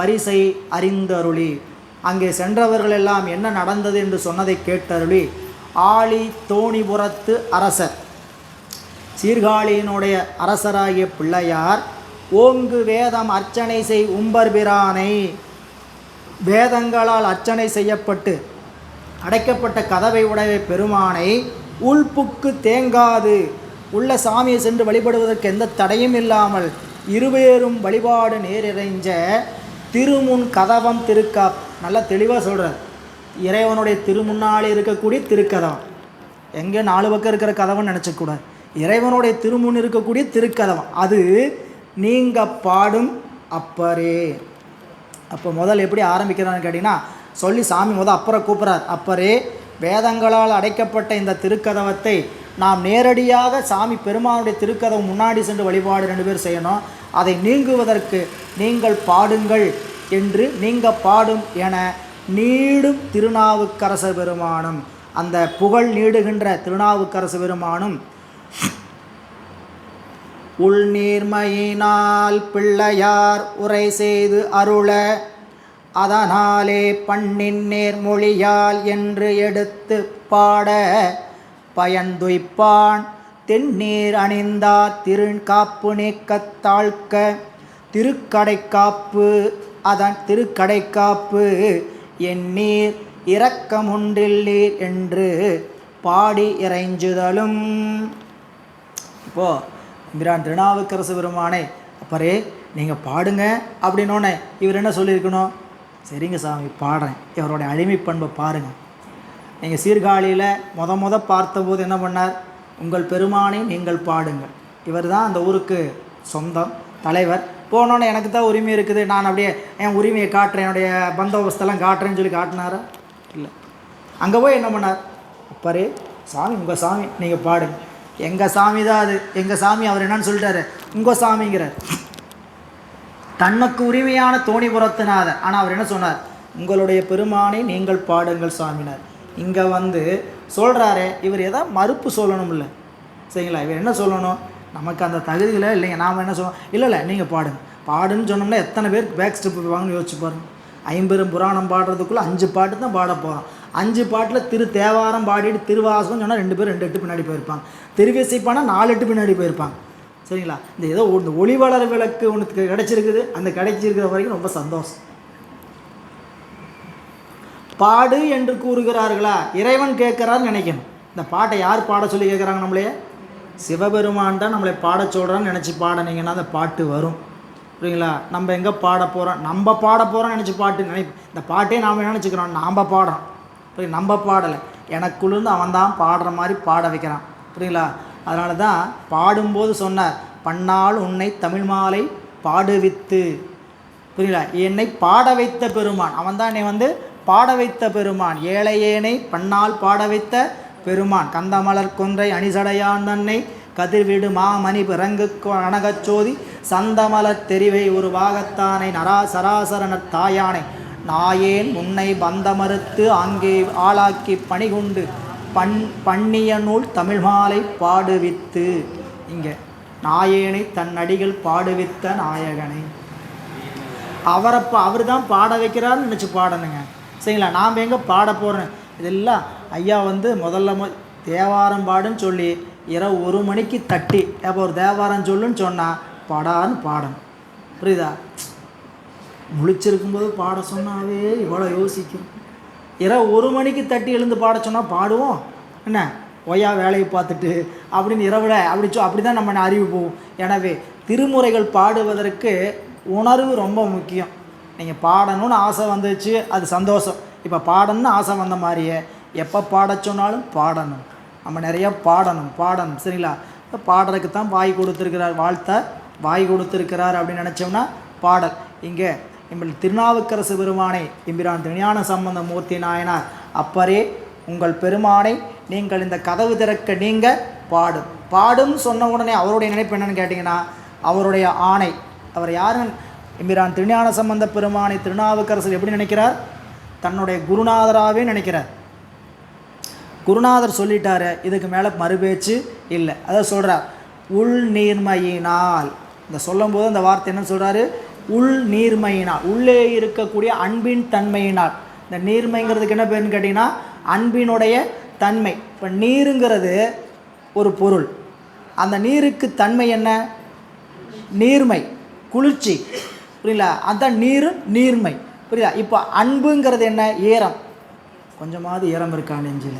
பரிசை அறிந்தருளி. அங்கே சென்றவர்கள் எல்லாம் என்ன நடந்தது என்று சொன்னதை கேட்டருளி. ஆழி தோணிபுரத்து அரசர். சீர்காழியினுடைய அரசராகிய பிள்ளையார் ஓங்கு வேதம் அர்ச்சனை செய் உம்பர்பிரானை வேதங்களால் அர்ச்சனை செய்யப்பட்டு அடைக்கப்பட்ட கதவை உடைய பெருமானை உள்புக்கு தேங்காது. உள்ள சாமியை சென்று வழிபடுவதற்கு எந்த தடையும் இல்லாமல் இருவேறும் வழிபாடு நேரிறைஞ்ச திருமுன் கதவம் திருக்கா நல்லா தெளிவாக சொல்கிறார் இறைவனுடைய திருமுன்னால் இருக்கக்கூடிய திருக்கதவம். எங்கே நாலு பக்கம் இருக்கிற கதவன் நினச்சக்கூடாது இறைவனுடைய திருமுன் இருக்கக்கூடிய திருக்கதவம். அது நீங்கள் பாடும் அப்பரே. அப்போ முதல் எப்படி ஆரம்பிக்கிறான்னு கேட்டிங்கன்னா சொல்லி சாமி முதல் அப்புறம் கூப்பிட்றார். அப்பரே வேதங்களால் அடைக்கப்பட்ட இந்த திருக்கதவத்தை நாம் நேரடியாக சாமி பெருமானுடைய திருக்கதவம் முன்னாடி சென்று வழிபாடு ரெண்டு பேர் செய்யணும். அதை நீங்குவதற்கு நீங்கள் பாடுங்கள் என்று நீங்கள் பாடும் என நீடும் திருநாவுக்கரசர் பெருமானும் அந்த புகழ் நீடுகின்ற திருநாவுக்கரசு பெருமானும் உள்நீர்மையினால் பிள்ளையார் உரை செய்து அருள அதனாலே பண்ணின் நேர்மொழியால் என்று எடுத்து பாட பயந்துய்ப்பான். தென்னீர் அணிந்தா திருக்காப்பு நீக்கத்தாழ்க்க திருக்கடைக்காப்பு அதன் திருக்கடைக்காப்பு எண்ணீர் இரக்கமுன்றில்லீர் என்று பாடி இறைஞ்சுதலும். இப்போது பிரான் திருநாவுக்கரசு பெருமானே அப்பரே நீங்கள் பாடுங்க அப்படின்னோடனே இவர் என்ன சொல்லியிருக்கணும்? சரிங்க சாமி பாடுறேன். இவருடைய அடிமை பண்பை பாருங்கள் நீங்கள் சீர்காழியில் முத முத பார்த்தபோது என்ன பண்ணார்? உங்கள் பெருமானை நீங்கள் பாடுங்கள். இவர் தான் அந்த ஊருக்கு சொந்தம் தலைவர். போனோன்னே எனக்கு தான் உரிமை இருக்குது. நான் அப்படியே என் உரிமையை காட்டுறேன். என்னுடைய பந்தோபஸ்தெல்லாம் காட்டுறேன்னு சொல்லி காட்டினாரா? இல்லை. அங்கே போய் என்ன பண்ணார்? அப்பரே சாமி உங்கள் சாமி நீங்கள் பாடுங்க. எங்கள் சாமி தான் அது. எங்கள் சாமி அவர் என்னன்னு சொல்லிட்டாரு. உங்கள் சாமிங்கிறார். தனக்கு உரிமையான தோணிபுரத்தினாதர் ஆனால் அவர் என்ன சொன்னார்? உங்களுடைய பெருமானை நீங்கள் பாடுங்கள் சாமினார். இங்கே வந்து சொல்கிறாரே இவர் எதாவது மறுப்பு சொல்லணும்ல. சரிங்களா? இவர் என்ன சொல்லணும்? நமக்கு அந்த தகுதியில் இல்லைங்க. நாம் என்ன சொல்லணும் இல்லை இல்லை நீங்கள் பாடுங்க. பாடுன்னு சொன்னோம்னா எத்தனை பேர் பேக் ஸ்டெப் வாங்கன்னு யோசிச்சு பாருங்க. ஐம்பெரும் புராணம் பாடுறதுக்குள்ளே அஞ்சு பாட்டு தான் பாட போகிறோம் அஞ்சு பாட்டில் திரு தேவாரம் பாடிட்டு திருவாசகம் சொன்னால் ரெண்டு பேரும் ரெண்டு எட்டு பின்னாடி போயிருப்பாங்க. திருவிசைப்பானா நாலு எட்டு பின்னாடி போயிருப்பாங்க. சரிங்களா? இந்த ஏதோ இந்த ஒளிவளர் விளக்கு ஒன்று கிடச்சிருக்குது. அந்த கிடைச்சிருக்கிற வரைக்கும் ரொம்ப சந்தோஷம். பாடு என்று கூறுகிறார்களா? இறைவன் கேட்குறான்னு நினைக்கணும். இந்த பாட்டை யார் பாட சொல்லி கேட்குறாங்க நம்மளையே சிவபெருமான் தான் நம்மளை பாட சொல்கிறான்னு நினச்சி பாடினீங்கன்னா அந்த பாட்டு வரும். புரியுங்களா? நம்ம எங்கே பாட போகிறோம் நம்ம பாட போகிறோம்னு நினச்சி பாட்டு நினை இந்த பாட்டே நாம் என்ன நினச்சிக்கிறோம்? நாம் பாடுறோம். புரியுது? நம்ம பாடலை. எனக்குள்ளேருந்து அவன் தான் பாடுற மாதிரி பாட வைக்கிறான். புரியுங்களா? அதனால தான் பாடும்போது சொன்னார் பன்னால் உன்னை தமிழ் மாலை பாடுவித்து. புரியுங்களா என்னை பாட வைத்த பெருமான். அவன் தான் என்னை வந்து பாட வைத்த பெருமான். ஏழையேனை பன்னால் பாட வைத்த பெருமான். கந்தமலர் கொன்றை அணிசடையான் தன்னை. கதிர்விடு மாமணி பிறங்கு அணகச்சோதி சந்தமலர் தெரிவை ஒரு பாகத்தானை நரா சராசரனர் தாயானை. நாயேன் உன்னை பந்த மறுத்து அங்கே ஆளாக்கி பணிகுண்டு. பண் பண்ணிய நூல் தமிழ் மாலை பாடுவித்து. இங்கே நாயேனை தன் அடிகள் பாடுவித்த நாயகனை. அவரை அவர் தான் பாட வைக்கிறாருன்னு நினச்சி பாடணுங்க. சரிங்களா நாம் எங்கே பாட போகிறோம் இதெல்லாம் ஐயா வந்து முதல்ல மொ தேவாரம் பாடுன்னு சொல்லி இரவு ஒரு மணிக்கு தட்டி அப்போ ஒரு தேவாரம் சொல்லுன்னு சொன்னால் பாடான்னு பாடணும். புரியுதா? முழிச்சிருக்கும்போது பாட சொன்னாவே இவ்வளோ யோசிக்கும். இரவு ஒரு மணிக்கு தட்டி எழுந்து பாட சொன்னால் பாடுவோம். என்ன? ஒய்யா வேலையை பார்த்துட்டு அப்படின்னு இரவில் அப்படி சொ அப்படி தான் நம்ம அறிவு போகும். எனவே திருமுறைகள் பாடுவதற்கு உணர்வு ரொம்ப முக்கியம். நீங்கள் பாடணும்னு ஆசை வந்துச்சு அது சந்தோஷம். இப்போ பாடணும்னு ஆசை வந்த மாதிரியே எப்போ பாட சொன்னாலும் பாடணும். நம்ம நிறைய பாடணும் பாடணும் சரிங்களா? பாடுறதுக்கு தான் வாய் கொடுத்துருக்கிறார் வாழ்த்த வாய் கொடுத்துருக்கிறார் அப்படின்னு நினச்சோம்னா பாடல். இங்கே எங்கள் திருநாவுக்கரசு பெருமானை எம்பிரான் திருஞான சம்பந்த மூர்த்தி நாயனார் அப்பரே உங்கள் பெருமானை நீங்கள் இந்த கதவு திறக்க நீங்கள் பாடும். பாடும் சொன்ன உடனே அவருடைய நினைப்பு என்னன்னு கேட்டிங்கன்னா அவருடைய ஆணை. அவர் யாருன்னு எம்பிரான் திருஞான சம்பந்த பெருமானை திருநாவுக்கரசர் எப்படி நினைக்கிறார்? தன்னுடைய குருநாதராகவே நினைக்கிறார். குருநாதர் சொல்லிட்டாரு இதுக்கு மேலே மறுபேச்சு இல்லை. அதை சொல்கிறார் உள் நீர்மையினால். இந்த சொல்லும்போது அந்த வார்த்தை என்ன சொல்கிறாரு உள் நீர்மையினால். உள்ளே இருக்கக்கூடிய அன்பின் தன்மையினால். இந்த நீர்மைங்கிறதுக்கு என்ன பேருன்னு கேட்டிங்கன்னா அன்பினுடைய தன்மை. இப்போ நீருங்கிறது ஒரு பொருள். அந்த நீருக்கு தன்மை என்ன? நீர்மை. குளிர்ச்சி. புரியல அதான் நீர் நீர்மை. புரியுதா? இப்போ அன்புங்கிறது என்ன? ஈரம் கொஞ்சமாவது ஈரம் இருக்கா நெஞ்சில்?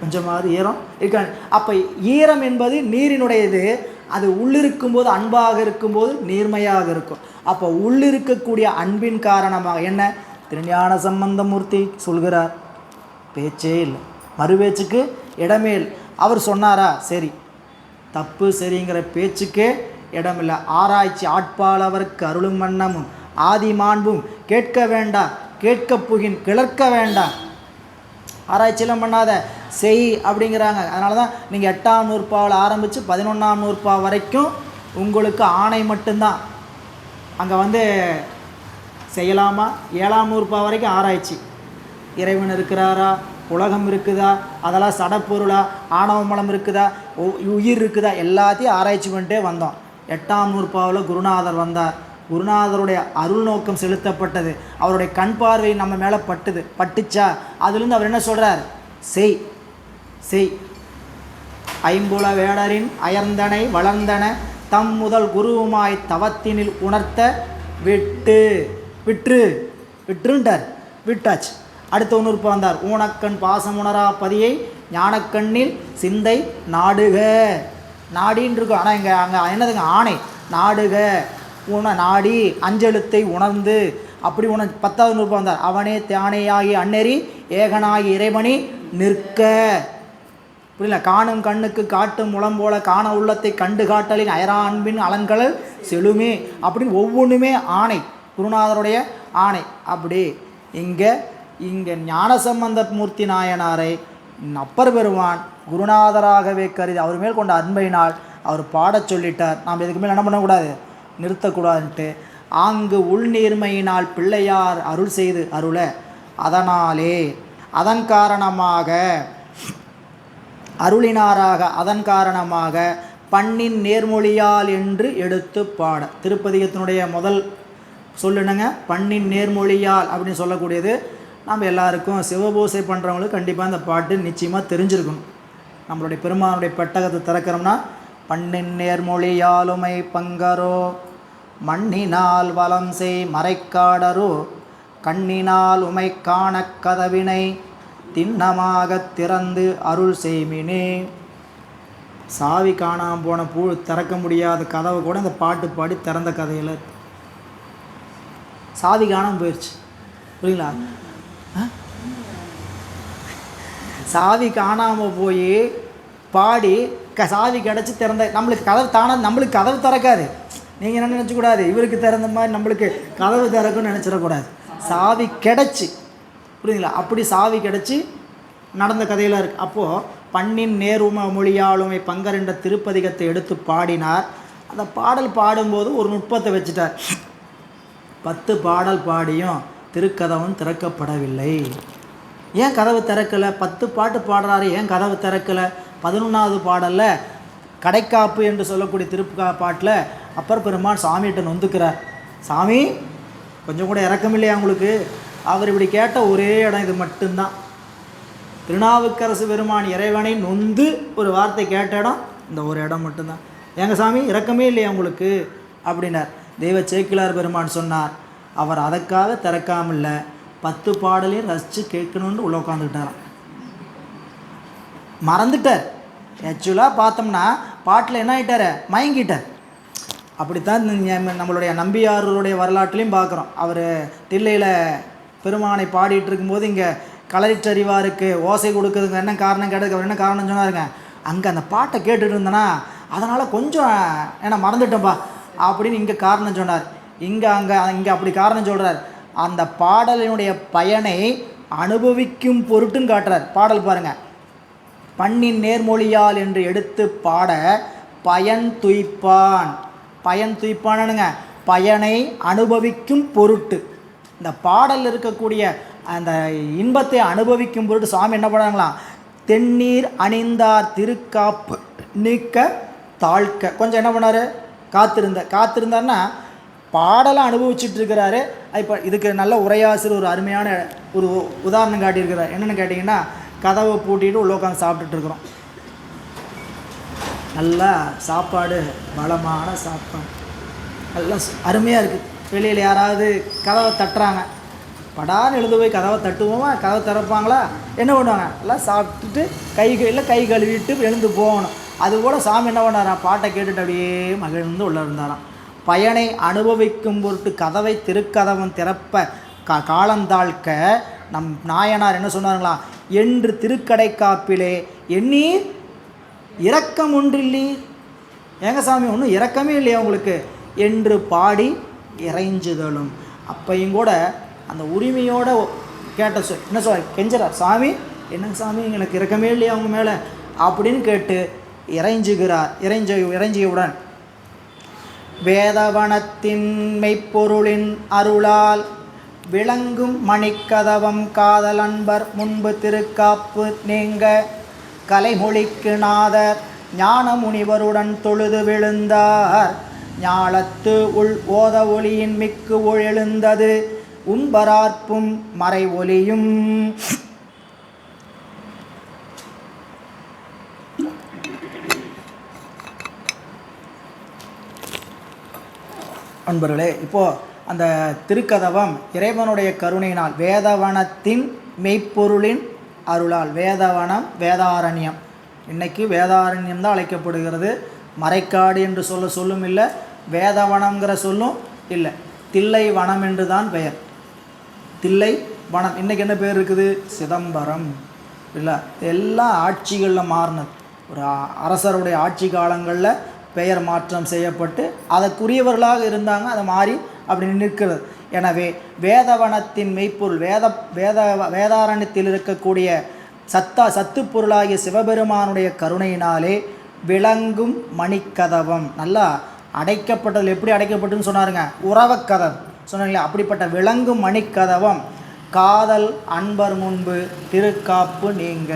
கொஞ்சமாவது ஈரம் இருக்கா அப்போ ஈரம் என்பது நீரினுடையது. அது உள்ளிருக்கும்போது அன்பாக இருக்கும்போது நீர்மையாக இருக்கும். அப்போ உள்ளிருக்கக்கூடிய அன்பின் காரணமாக என்ன? திருஞான சம்பந்தமூர்த்தி சொல்கிறார். பேச்சே இல்லை. மறுபேச்சுக்கு இடமேல் அவர் சொன்னாரா? சரி. தப்பு சரிங்கிற பேச்சுக்கே இடமில்லை. ஆராய்ச்சி ஆட்பாளவருக்கு அருளும் வண்ணமும் ஆதி மாண்பும். கேட்க வேண்டாம் கேட்க புகின் கிளர்க்க வேண்டாம். ஆராய்ச்சியெல்லாம் பண்ணாத செய் அப்படிங்கிறாங்க. அதனால தான் நீங்கள் எட்டாம் நூற்பாவில் ஆரம்பித்து பதினொன்றாம் நூற்பா வரைக்கும் உங்களுக்கு ஆணை மட்டும்தான். அங்கே வந்து செய்யலாமா? ஏழாம் நூற்பா வரைக்கும் ஆராய்ச்சி. இறைவன் இருக்கிறாரா? உலகம் இருக்குதா? அதெல்லாம் சடப்பொருளா? ஆணவ மலம் இருக்குதா? உ- உயிர் இருக்குதா? எல்லாத்தையும் ஆராய்ச்சி பண்ணிட்டே வந்தோம். எட்டாம் நூற்பாவில் குருநாதர் வந்தார். குருநாதருடைய அருள் நோக்கம் செலுத்தப்பட்டது. அவருடைய கண் பார்வை நம்ம மேலே பட்டுது பட்டுச்சா? அதுலேருந்து அவர் என்ன சொல்கிறார் செய் செய். ஐம்புல வேடரின் அயர்ந்தனை வளர்ந்தன தம் முதல் குருவுமாய் தவத்தினில் உணர்த்த விட்டு விற்று விற்றுன்றார் விட்டாச்சு. அடுத்த ஒன்று வந்தார். ஊனக்கண் பாசமுணரா பதியை ஞானக்கண்ணில் சிந்தை நாடுக. நாடின்னு இருக்கும். ஆனால் இங்கே அங்கே என்னதுங்க? ஆணை. நாடுக உண நாடி அஞ்செழுத்தை உணர்ந்து அப்படி உண பத்தாவது நூற்பா வந்தார். அவனே தியானையாகி அன்னெறி ஏகனாகி இறைவனி நிற்க. புரியல காணும் கண்ணுக்கு காட்டும் முளம் போல காண உள்ளத்தை கண்டு காட்டலின் அயரா அன்பின் அலன்கள் செழுமே. அப்படின்னு ஒவ்வொன்றுமே ஆணை. குருநாதருடைய ஆணை. அப்படி இங்கே இங்கே ஞானசம்பந்த மூர்த்தி நாயனாரை அப்பர் பெருமான் குருநாதராகவே கருதி அவர் மேல் கொண்ட அன்பையினால் அவர் பாடச் சொல்லிட்டார். நாம் இதுக்கு மேல் என்ன பண்ணக்கூடாது? நிறுத்தக்கூடாதுன்ட்டு. ஆங்கு உள்நீர்மையினால் பிள்ளையார் அருள் செய்து அருள. அதனாலே அதன் காரணமாக அருளினாராக அதன் காரணமாக பண்ணின் நேர்மொழியால் என்று எடுத்து பாட. திருப்பதிகத்தினுடைய முதல் சொல்லுனுங்க பண்ணின் நேர்மொழியால் அப்படின்னு சொல்லக்கூடியது. நம்ம எல்லாருக்கும் சிவபூசை பண்ணுறவங்களுக்கு கண்டிப்பாக அந்த பாட்டு நிச்சயமாக தெரிஞ்சிருக்கணும். நம்மளுடைய பெருமானுடைய பெட்டகத்தை திறக்கிறோம்னா பண்ணின் நேர்மொழியாலுமை பங்கரோ மண்ணினால் வலம் செய் மறைக்காடரோ கண்ணினால் உமை காண கதவினை திண்ணமாகத் திறந்து அருள் செய்மினே. சாவி காணாமல் போன பூ திறக்க முடியாத கதவை கூட இந்த பாட்டு பாடி திறந்த கதையில் சாவி காணாமல் போயிடுச்சு புரியுங்களா சாவி காணாமல் போய் பாடி க சாவி கிடச்சி திறந்த நம்மளுக்கு கதவு தானாக நம்மளுக்கு கதவு திறக்காது. நீங்கள் என்ன நினச்சக்கூடாது இவருக்கு திறந்த மாதிரி நம்மளுக்கு கதவு திறக்கும்னு நினச்சிடக்கூடாது. சாவி கிடச்சி. புரியுதுங்களா? அப்படி சாவி கிடச்சி நடந்த கதையில் இருக்கு. அப்போது பண்ணின் நேரும மொழியாளுமை பங்கரென்ற திருப்பதிகத்தை எடுத்து பாடினார். அந்த பாடல் பாடும்போது ஒரு நுட்பத்தை வச்சுட்டார். பத்து பாடல் பாடியும் திருக்கதவும் திறக்கப்படவில்லை. ஏன் கதவு திறக்கலை? பத்து பாட்டு பாடுறாரு ஏன் கதவு திறக்கலை? பதினொன்றாவது பாடலில் கடைக்காப்பு என்று சொல்லக்கூடிய திருப்பா பாட்டில் அப்பர் பெருமான் சாமிகிட்ட நொந்துக்கிறார். சாமி கொஞ்சம் கூட இறக்கம் இல்லையா உங்களுக்கு? அவர் இப்படி கேட்ட ஒரே இடம் இது மட்டும்தான். திருநாவுக்கரசு பெருமான் இறைவனை நொந்து ஒரு வார்த்தை கேட்ட இடம் இந்த ஒரு இடம் மட்டும்தான். எங்கள் சாமி இறக்கமே இல்லையா உங்களுக்கு? அப்படின்னார். தெய்வ சேக்கிலார் பெருமான் சொன்னார் அவர் அதற்காக திறக்காமல்ல. பத்து பாடலையும் ரசித்து கேட்கணுன்னு உள்ள உட்காந்துக்கிட்டாராம் மறந்துட்டார். ஆக்சுவலாக பார்த்தோம்னா பாட்டில் என்ன ஆகிட்டார் மயங்கிட்டார். அப்படித்தான் நம்மளுடைய நம்பியாருடைய வரலாற்றுலையும் பார்க்குறோம். அவர் தில்லையில் பெருமானை பாடிட்டு இருக்கும்போது இங்கே களரிச்சறிவாருக்கு ஓசை கொடுக்குறதுக்கு என்ன காரணம் கேட்டதுக்கு அவர் என்ன காரணம் சொன்னாருங்க? அங்கே அந்த பாட்டை கேட்டுட்டு இருந்தேன்னா அதனால் கொஞ்சம் என்ன மறந்துட்டேன்ப்பா அப்படின்னு இங்கே காரணம் சொன்னார். இங்கே அங்கே இங்கே அப்படி காரணம் சொல்கிறார் அந்த பாடலினுடைய பயனை அனுபவிக்கும் பொருட்டும் காட்டுறார். பாடல் பாருங்கள் பண்ணின் நேர்மொழியால் என்று எடுத்து பாட பயன் துய்ப்பான். பயன் துய்ப்பானுங்க பயனை அனுபவிக்கும் பொருட்டு. இந்த பாடல் இருக்கக்கூடிய அந்த இன்பத்தை அனுபவிக்கும் பொருட்டு சாமி என்ன பண்ணாங்களாம் தென்னீர் அணிந்தார் திருக்காப்பு நீக்க தாழ்க்க. கொஞ்சம் என்ன பண்ணார்? காத்திருந்த. காத்திருந்தார்னா பாடலாம் அனுபவிச்சுட்டு இருக்கிறாரு இப்போ இதுக்கு நல்ல உரையாசிரியர் ஒரு அருமையான ஒரு உதாரணம் காட்டியிருக்கிறார். என்னென்னு கேட்டிங்கன்னா கதவை பூட்டிட்டு உள்ள உட்காந்து சாப்பிட்டுட்டு இருக்கிறோம் நல்லா சாப்பாடு பலமான சாப்பாடு. நல்லா அருமையாக இருக்குது வெளியில் யாராவது கதவை தட்டுறாங்க. படான்னு எழுந்து போய் கதவை தட்டுவோமா? கதவை திறப்பாங்களா? என்ன பண்ணுவாங்க? எல்லாம் சாப்பிட்டுட்டு கை கையில் கை கழுவிட்டு எழுந்து போகணும். அதுபோல் சாமி என்ன பண்ணாராம்? பாட்டை கேட்டுட்டு அப்படியே மகிழ்ந்து உள்ளே இருந்தாராம். பயனை அனுபவிக்கும் பொருட்டு கதவை திருக்கதவன் திறப்ப கா காலந்தாழ்க்க நம் நாயனார் என்ன சொன்னாருங்களா? என்று திருக்கடை காப்பிலே எண்ணீர் இரக்கம் ஒன்றில்லீர். ஏங்க சாமி ஒன்றும் இரக்கமே இல்லையா உங்களுக்கு? என்று பாடி இறைஞ்சுதலும். அப்பையும் கூட அந்த உரிமையோட கேட்ட சொல் என்ன சொல் கெஞ்சறார் சாமி என்னங்க சாமி எங்களுக்கு இறக்கமே இல்லையா அவங்க மேலே? அப்படின்னு கேட்டு இறைஞ்சுகிறார் இறைஞ்ச இறைஞ்சியவுடன் வேதவனத்தின் மெய்ப்பொருளின் அருளால் விளங்கும் மணிக்கதவம் காதல் அன்பர் முன்பு திருக்காப்பு நீங்க கலைமொழிக்கு நாதர் ஞான முனிவருடன் தொழுது விழுந்தார். ஞாலத்து உள் ஓத ஒளியின் மிக்கு ஒழெழுந்தது உம்பரார்ப்பும் மறை ஒலியும் அன்பர்களே இப்போது அந்த திருக்கதவம் இறைவனுடைய கருணையினால் வேதவனத்தின் மெய்ப்பொருளின் அருளால் வேதவனம் வேதாரண்யம். இன்றைக்கி வேதாரண்யம் தான் அழைக்கப்படுகிறது. மறைக்காடு என்று சொல்ல சொல்லும் இல்லை வேதவனம்ங்கிற சொல்லும் இல்லை. தில்லை வனம் என்று தான் பெயர். தில்லை வனம் இன்றைக்கி என்ன பேர் இருக்குது? சிதம்பரம். இல்லை எல்லாம் ஆட்சிகளில் மாறினது. ஒரு அரசருடைய ஆட்சி காலங்களில் பெயர் மாற்றம் செய்யப்பட்டு அதற்குரியவர்களாக இருந்தாங்க அதை மாறி அப்படி நிற்கிறது. எனவே வேதவனத்தின் மெய்ப்பொருள் வேத வேத வேதாரண்யத்தில் இருக்கக்கூடிய சத்தா சத்துப்பொருளாகிய சிவபெருமானுடைய கருணையினாலே விளங்கும் மணிக்கதவம். நல்லா அடைக்கப்பட்டதில் எப்படி அடைக்கப்பட்டுன்னு சொன்னாருங்க? உறவக்கதவம் சொன்னாங்களே அப்படிப்பட்ட விளங்கும் மணிக்கதவம். காதல் அன்பர் முன்பு திருக்காப்பு நீங்க.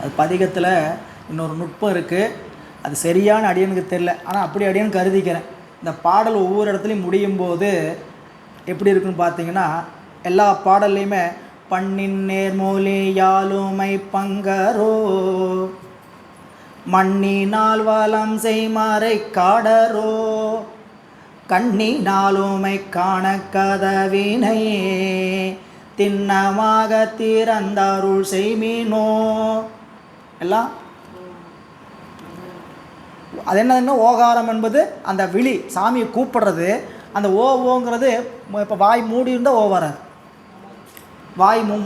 அது பதிகத்தில் இன்னொரு நுட்பம் இருக்குது அது சரியான அடியனுக்கு தெரில ஆனால் அப்படி அடியன் கருதிக்கிறேன் இந்த பாடல் ஒவ்வொரு இடத்துலையும் முடியும் போது எப்படி இருக்குன்னு பார்த்தீங்கன்னா எல்லா பாடல்லையுமே பண்ணின் நேர்மொழி யாழுமை பங்கரோ மண்ணினால் வளம் செய்மறை காடரோ கண்ணினாலுமை காண கதவினை திண்ணமாக திறந்தருள் செய்மீனோ எல்லாம் அது என்னதுன்னா ஓகாரம் என்பது அந்த விழி சாமியை கூப்பிடுறது. அந்த ஓ ஓங்கிறது இப்போ வாய் மூடி இருந்தால் ஓ வராது. வாய் மூ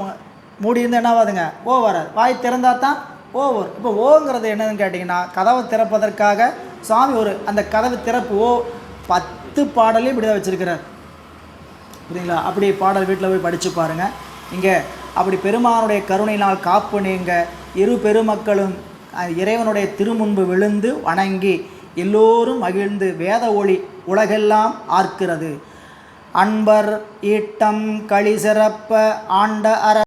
மூடி இருந்தால் என்ன ஆகாதுங்க? ஓ வராது. வாய் திறந்தால் தான் ஓ வரும். இப்போ ஓங்கிறது என்னதுன்னு கேட்டிங்கன்னா கதவை திறப்பதற்காக சாமி ஒரு அந்த கதவு திறப்பு ஓ பத்து பாடலையும் இப்படி தான் வச்சுருக்கிறார். புரியுங்களா அப்படி பாடல் வீட்டில் போய் படித்து பாருங்கள் இங்கே அப்படி பெருமானுடைய கருணையினால் காப்பு நீங்க இரு பெருமக்களும் இறைவனுடைய திருமுன்பு விழுந்து வணங்கி எல்லோரும் மகிழ்ந்து வேத ஒளி உலகெல்லாம் ஆர்க்கிறது. அன்பர் ஈட்டம் களி சிறப்ப ஆண்ட அற